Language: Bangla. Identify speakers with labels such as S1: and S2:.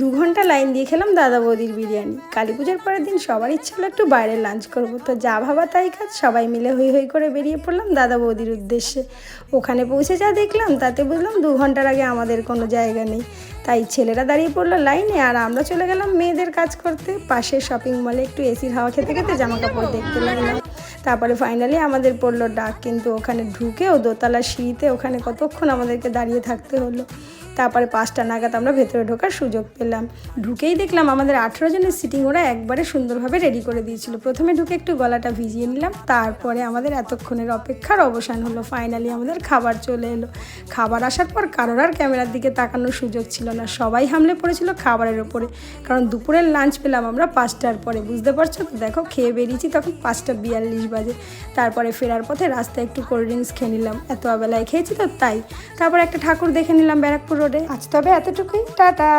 S1: দু ঘণ্টা লাইন দিয়ে খেলাম দাদা বৌদির বিরিয়ানি। কালী পুজোর পরের দিন সবার ইচ্ছে হলো একটু বাইরে লাঞ্চ করব। তো যা ভাবা তাই কাজ, সবাই মিলে হই হই করে বেরিয়ে পড়লাম দাদা বৌদির উদ্দেশ্যে। ওখানে পৌঁছে যা দেখলাম, তাতে বুঝলাম দু ঘণ্টার আগে আমাদের কোনো জায়গা নেই। তাই ছেলেরা দাঁড়িয়ে পড়ল লাইনে আর আমরা চলে গেলাম মেয়েদের কাজ করতে। পাশে শপিং মলে একটু এসির হাওয়া খেতে খেতে জামা কাপড় দেখতে লাগলাম। তারপরে ফাইনালি আমাদের পড়ল ডাক, কিন্তু ওখানে ঢুকেও দোতলা সিঁড়িতে ওখানে কতক্ষণ আমাদেরকে দাঁড়িয়ে থাকতে হলো। তারপরে পাঁচটা নাগাদ আমরা ভেতরে ঢোকার সুযোগ পেলাম। ঢুকেই দেখলাম আমাদের আঠেরো জনের সিটিং ওরা একবারে সুন্দরভাবে রেডি করে দিয়েছিল। প্রথমে ঢুকে একটু গলাটা ভিজিয়ে নিলাম, তারপরে আমাদের এতক্ষণের অপেক্ষার অবসান হলো। ফাইনালি আমাদের খাবার চলে এলো। খাবার আসার পর কারোর আর ক্যামেরার দিকে তাকানোর সুযোগ ছিল না। সবাই হামলে পড়েছিল খাবারের ওপরে কারণ দুপুরের লাঞ্চ পেলাম আমরা পাঁচটার পরে। বুঝতে পারছ তো? দেখো, খেয়ে বেরিয়েছি তখন পাঁচটা বিয়াল্লিশ বাজে। তারপরে ফেরার পথে রাস্তায় একটু কোল্ড ড্রিঙ্কস খেয়ে নিলাম। এত বেলায় খেয়েছি তো, তাই। তারপর একটা ঠাকুর দেখে নিলাম ব্যারাকপুর রোডে আজ তবে এতটুকুই। টাটা।